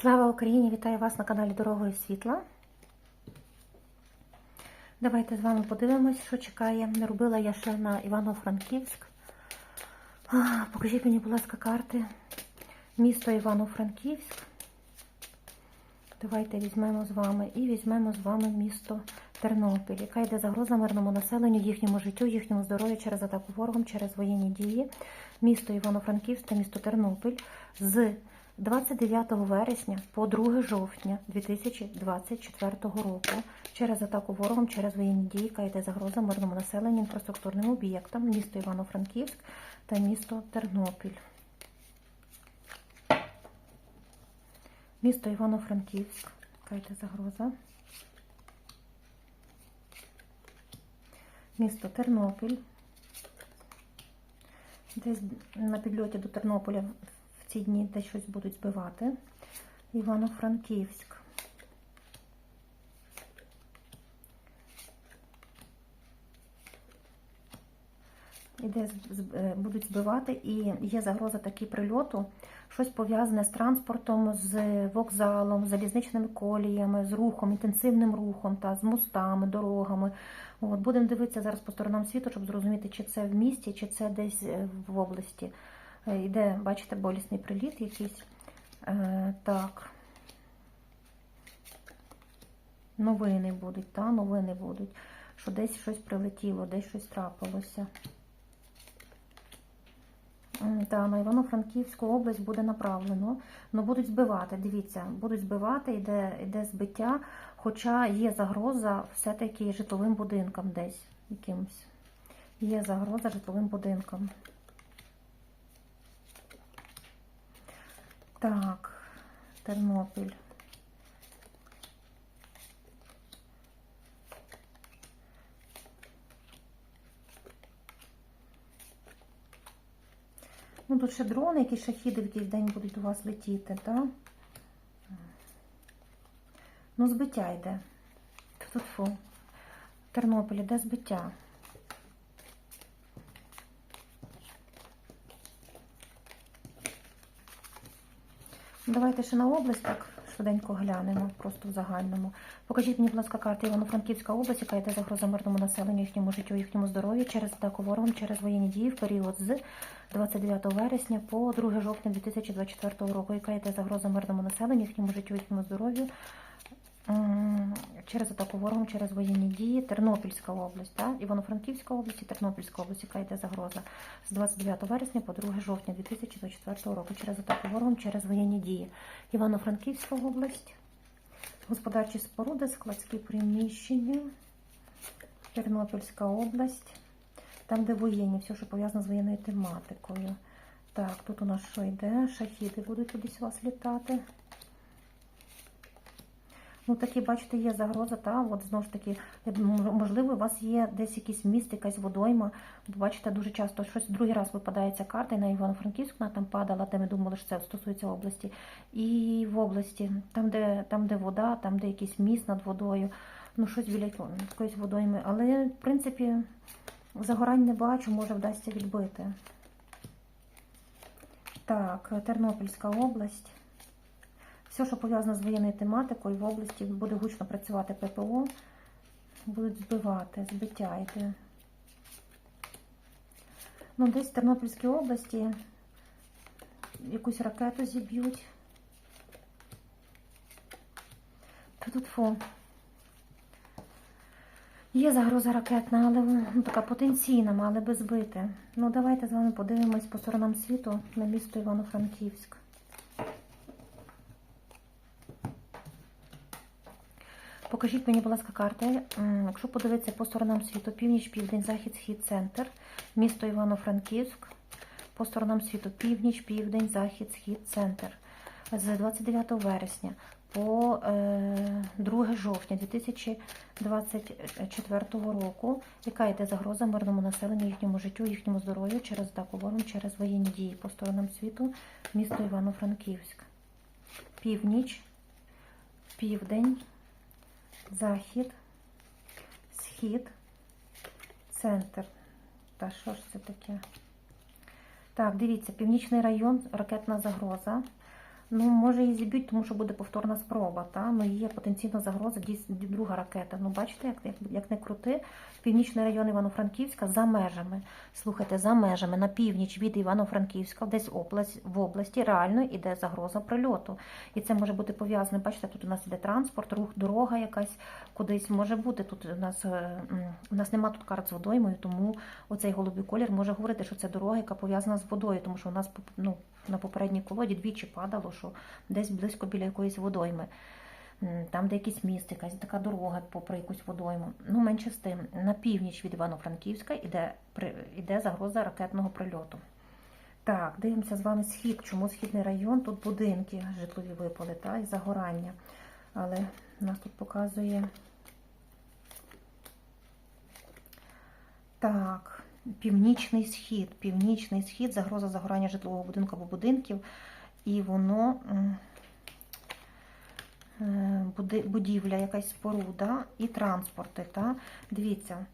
Слава Україні! Вітаю вас на каналі Дорогою Світла. Давайте з вами подивимось, що чекає. Не робила я ще на Івано-Франківськ. Покажіть мені, будь ласка, карти. Місто Івано-Франківськ. Давайте візьмемо з вами і візьмемо з вами місто Тернопіль, яка йде загроза мирному населенню, їхньому життю, їхньому здоров'ю через атаку ворогом, через воєнні дії. Місто Івано-Франківськ та місто Тернопіль з 29 вересня по 2 жовтня 2024 року через атаку ворогом, через воєнні дії, яка загроза мирному населенню, інфраструктурним об'єктам, місто Івано-Франківськ та місто Тернопіль. Місто Івано-Франківськ. Яка йде загроза? Місто Тернопіль. Десь на підльоті до Тернополя ці дні десь щось будуть збивати. Івано-Франківськ. Іде, будуть збивати, і є загроза такі прильоту, щось пов'язане з транспортом, з вокзалом, з залізничними коліями, з рухом, інтенсивним рухом та з мостами, дорогами. Будемо дивитися зараз по сторонам світу, щоб зрозуміти, чи це в місті, чи це десь в області. Йде, бачите, болісний приліт якийсь. Е, Так. Новини будуть, та, новини будуть, що десь щось прилетіло, десь щось трапилося. Та на Івано-Франківську область буде направлено, але будуть збивати. Дивіться, будуть збивати, йде, йде збиття, хоча є загроза все-таки житловим будинкам десь якимось. Є загроза житловим будинкам. Так, Тернопіль. Ну, тут ще дрони, які шахіди в якийсь день будуть у вас летіти, так? Ну, збиття йде. Тут фу. В де збиття? Давайте ще на область так швиденько глянемо, просто в загальному. Покажіть мені, будь ласка, карти Івано-Франківська область, яка йде загроза мирному населенню, їхньому життю, їхньому здоров'ю через атаку ворогом, через воєнні дії в період з 29 вересня по 2 жовтня 2024 року, яка йде загроза мирному населенню, їхньому життю, їхньому здоров'ю. Через атаку ворогом, через воєнні дії, Тернопільська область, так? Івано-Франківська область і Тернопільська область, яка йде загроза з 29 вересня по 2 жовтня 2024 року, через атаку ворогом, через воєнні дії. Івано-Франківська область, господарчі споруди, складські приміщення, Тернопільська область, там, де воєнні, все, що пов'язано з воєнною тематикою. Так, тут у нас що йде? Шахіди будуть кудись у вас літати. Ну, такі, бачите, є загроза, та, от знову ж таки, можливо, у вас є десь якийсь міст, якась водойма. Бачите, дуже часто щось другий раз випадає ця карта, і на Івано-Франківську вона там падала, де ми думали, що це стосується області. І в області, там, де там, де вода, там, де якийсь міст над водою, ну, щось біля якоїсь водойми. Але, в принципі, загорань не бачу, може вдасться відбити. Так, Тернопільська область. Все, що пов'язано з воєнною тематикою, в області буде гучно працювати ППО, будуть збивати, збиття йде. Ну, десь в Тернопільській області якусь ракету зіб'ють. Тут фу. Є загроза ракетна, але ну, така потенційна, мали би збити. Ну, давайте з вами подивимось по сторонам світу на місто Івано-Франківськ. Покажіть мені, будь ласка, карти. Якщо подивитися по сторонам світу, північ, південь, захід, схід, центр, місто Івано-Франківськ, по сторонам світу, північ, південь, захід, схід, центр. З 29 вересня по 2 жовтня 2024 року, яка йде загроза мирному населенню, їхньому життю, їхньому здоров'ю через ворогом, через воєнні дії по сторонам світу, місто Івано-Франківськ. Північ, південь захід, схід, центр. Та що ж це таке? Так, дивіться, північний район, ракетна загроза. Ну, може її зіб'ють, тому що буде повторна спроба. Та? Ну, є потенційна загроза, друга ракета. Ну, бачите, як, як, не крути, північний район Івано-Франківська за межами. Слухайте, за межами на північ від Івано-Франківська, десь область, в області реально іде загроза прильоту. І це може бути пов'язане. Бачите, тут у нас іде транспорт, рух, дорога якась кудись може бути. Тут у нас, е, у нас нема тут карт з водоймою, тому оцей голубий колір може говорити, що це дорога, яка пов'язана з водою, тому що у нас ну, на попередній колоді двічі падало, що десь близько біля якоїсь водойми. Там, де якийсь міст, якась така дорога попри якусь водойму. Ну, менше з тим, на північ від Івано-Франківська при- іде загроза ракетного прильоту. Так, дивимося з вами схід. Чому східний район? Тут будинки житлові випали, та, і загорання. Але нас тут показує. Так, північний схід. Північний схід, загроза загорання житлового будинку або будинків. І воно е, будівля, якась споруда і транспорти. Та? Дивіться.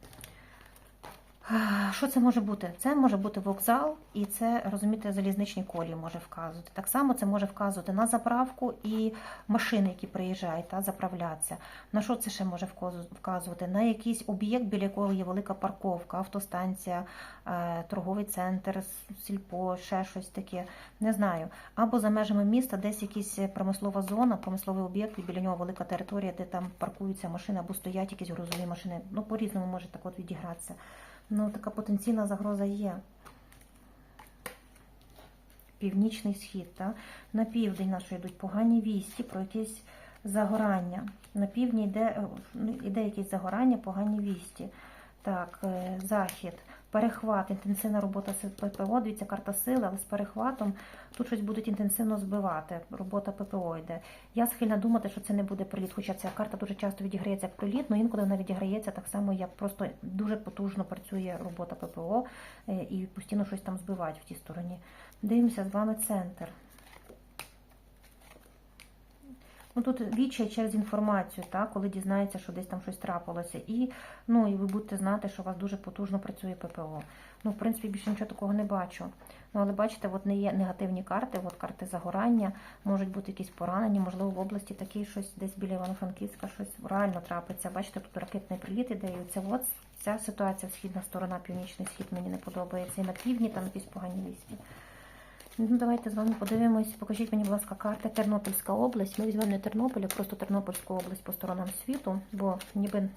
Що це може бути? Це може бути вокзал, і це, розумієте, залізничні колії може вказувати. Так само це може вказувати на заправку і машини, які приїжджають та заправлятися. На що це ще може вказу- вказувати? На якийсь об'єкт, біля якого є велика парковка, автостанція, е, торговий центр, сільпо, ще щось таке. Не знаю. Або за межами міста десь якась промислова зона, промисловий об'єкт, і біля нього велика територія, де там паркуються машини або стоять якісь грузові машини. Ну, по-різному може так от відігратися. Ну, така потенційна загроза є. Північний схід. Так? На південь нашої йдуть погані вісті про якісь загорання. На півдні йде, е, ну, йде якесь загорання, погані вісті. Так, е, захід, перехват, інтенсивна робота ППО. Дивіться, карта сили, але з перехватом тут щось будуть інтенсивно збивати. Робота ППО йде. Я схильна думати, що це не буде приліт, хоча ця карта дуже часто відіграється як приліт, але інколи вона відіграється так само, як просто дуже потужно працює робота ППО е, і постійно щось там збивають в тій стороні. Дивимося з вами центр. Ну тут відчай через інформацію, так, коли дізнається, що десь там щось трапилося. І, ну, і ви будете знати, що у вас дуже потужно працює ППО. Ну, в принципі, більше нічого такого не бачу. Ну, але бачите, от не є негативні карти, от карти загорання, можуть бути якісь поранені, можливо, в області такі щось десь біля Івано-Франківська щось реально трапиться. Бачите, тут ракетний приліт іде, і це от ця ситуація, східна сторона, північний схід мені не подобається. І на півдні там якісь погані вісті. Ну, давайте з вами подивимось. Покажіть мені, будь ласка, карта Тернопільська область. Ми візьмемо не Тернопіль, а просто Тернопільську область по сторонам світу, бо ніби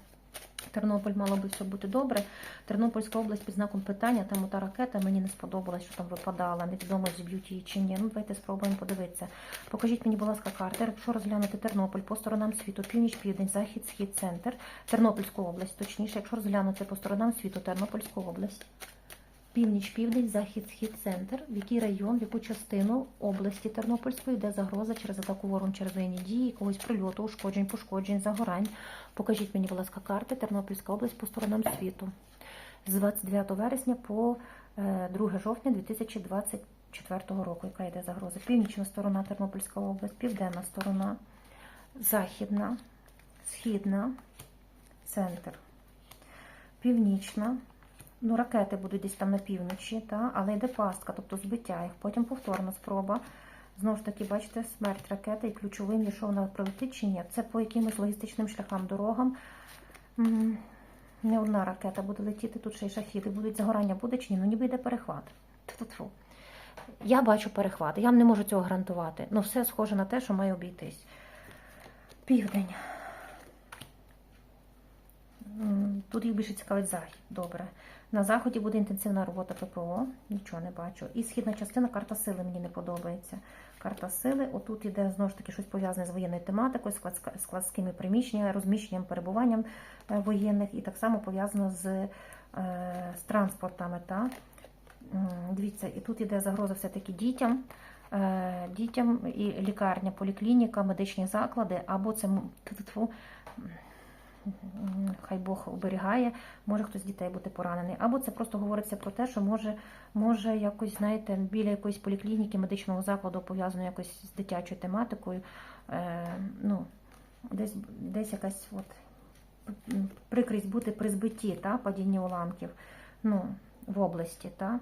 Тернопіль мало би все бути добре. Тернопільська область під знаком питання, там ота ракета мені не сподобалась, що там випадала. Невідомо, зіб'ють її чи ні. Ну, давайте спробуємо подивитися. Покажіть мені, будь ласка, карти. Якщо розглянути Тернопіль по сторонам світу, північ, південь, захід, схід, центр, Тернопільську область, точніше, якщо розглянути по сторонам світу, Тернопільську область. Північ, південь, захід, схід, центр, в який район, в яку частину області Тернопільської йде загроза через атаку ворон, через дії, якогось прильоту, ушкоджень, пошкоджень, загорань. Покажіть мені, будь ласка, карти Тернопільська область по сторонам світу з 29 вересня по е, 2 жовтня 2024 року, яка йде загроза. Північна сторона Тернопільська область, південна сторона, західна, східна, центр, північна. Ну, ракети будуть десь там на півночі, та? але йде пастка, тобто збиття їх. Потім повторна спроба. Знову ж таки, бачите, смерть ракети і ключовим є, що вона прилетить чи ні. Це по якимось логістичним шляхам, дорогам. Не одна ракета буде летіти, тут ще й шахіди. Будуть загорання буде чи ні? Ну ніби йде перехват. Тьфу-тьфу. Я бачу перехват, я вам не можу цього гарантувати. Ну, все схоже на те, що має обійтись. Південь. Тут їх більше цікавить захід. Добре. На заході буде інтенсивна робота ППО, нічого не бачу. І східна частина карта сили мені не подобається. Карта сили, отут іде знову ж таки щось пов'язане з воєнною тематикою, складськими приміщеннями, розміщенням, перебуванням е, воєнних, і так само пов'язано з, е, з транспортами. Та? Дивіться, і тут іде загроза все-таки дітям. е, Дітям і лікарня, поліклініка, медичні заклади, або це хай Бог оберігає, може хтось з дітей бути поранений. Або це просто говориться про те, що може, може якось, знаєте, біля якоїсь поліклініки, медичного закладу пов'язано якось з дитячою тематикою. Е, ну, десь, десь якась от прикрість бути при збитті, та, падінні уламків ну, в області. Та,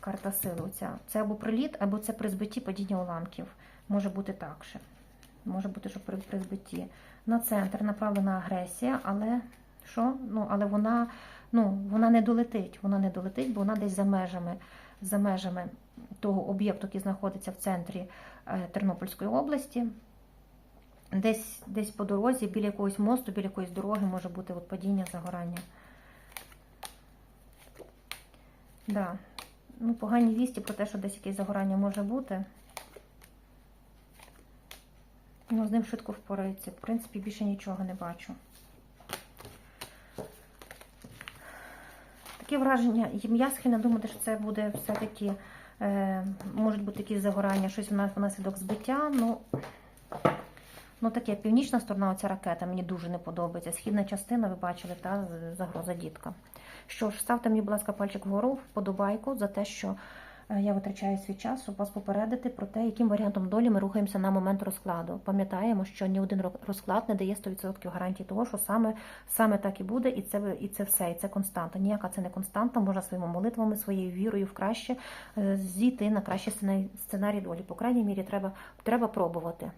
карта сили. Оця. Це або приліт, або це при збитті падіння уламків. Може бути так ще. Може бути, що при, при збитті. На центр направлена агресія, але що? Ну, але вона, ну, вона не долетить. Вона не долетить, бо вона десь за межами, за межами того об'єкту, який знаходиться в центрі е, Тернопільської області. Десь, десь по дорозі, біля якогось мосту, біля якоїсь дороги може бути от падіння, загорання. Да. Ну, погані вісті про те, що десь якесь загорання може бути. Ну, з ним швидко впорається. В принципі, більше нічого не бачу. Таке враження, я схильна думати, що це буде все-таки, е, можуть бути якісь загорання, щось вна- внаслідок збиття. Ну, ну таке, північна сторона, оця ракета мені дуже не подобається. Східна частина, ви бачили, та загроза дітка. Що ж, ставте мені, будь ласка, пальчик вгору, вподобайку за те, що я витрачаю свій час, щоб вас попередити про те, яким варіантом долі ми рухаємося на момент розкладу. Пам'ятаємо, що ні один ро- розклад не дає 100% гарантії того, що саме, саме так і буде, і це, і це все, і це константа. Ніяка це не константа, можна своїми молитвами, своєю вірою в краще е, зійти на кращий сценарій долі. По крайній мірі, треба, треба пробувати.